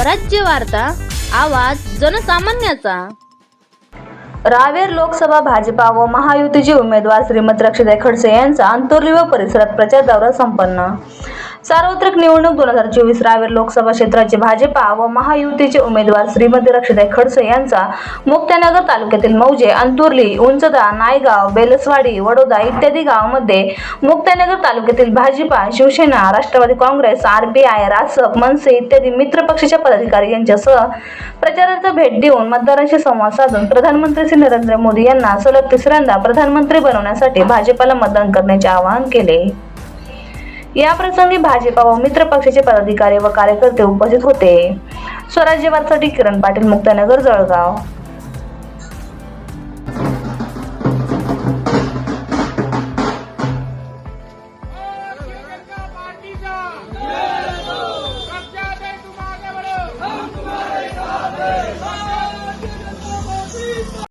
स्वराज्य वार्ता आवाज जनसामान्याचा. रावेर लोकसभा भाजपा व महायुतीचे उमेदवार श्रीमती रक्षिताई खडसे यांचा अंतोर्ली व परिसरात प्रचार दौरा संपन्न. सार्वत्रिक निवडणूक दोन हजार चोवीस रावेर लोकसभा क्षेत्राचे भाजपा व महायुतीचे उमेदवार श्रीमती रक्षिताई खडसे यांचा मुक्तानगर तालुक्यातील मौजे अंतुर्ली उंचदा नायगाव बेलसवाडी वडोदा इत्यादी गावांमध्ये मुक्तानगर तालुक्यातील भाजपा शिवसेना राष्ट्रवादी काँग्रेस आरबीआय रासप मनसे इत्यादी मित्र पक्षाच्या पदाधिकारी यांच्यासह प्रचारार्थ भेट देऊन मतदारांशी संवाद साधून प्रधानमंत्री श्री नरेंद्र मोदी यांना सलग तिसऱ्यांदा प्रधानमंत्री बनवण्यासाठी भाजपाला मतदान करण्याचे आवाहन केले. या प्रसंगी भाजपा व मित्र पक्षाचे पदाधिकारी व कार्यकर्ते उपस्थित होते. स्वराज्य किरण पाटील मुक्तानगर जळगाव.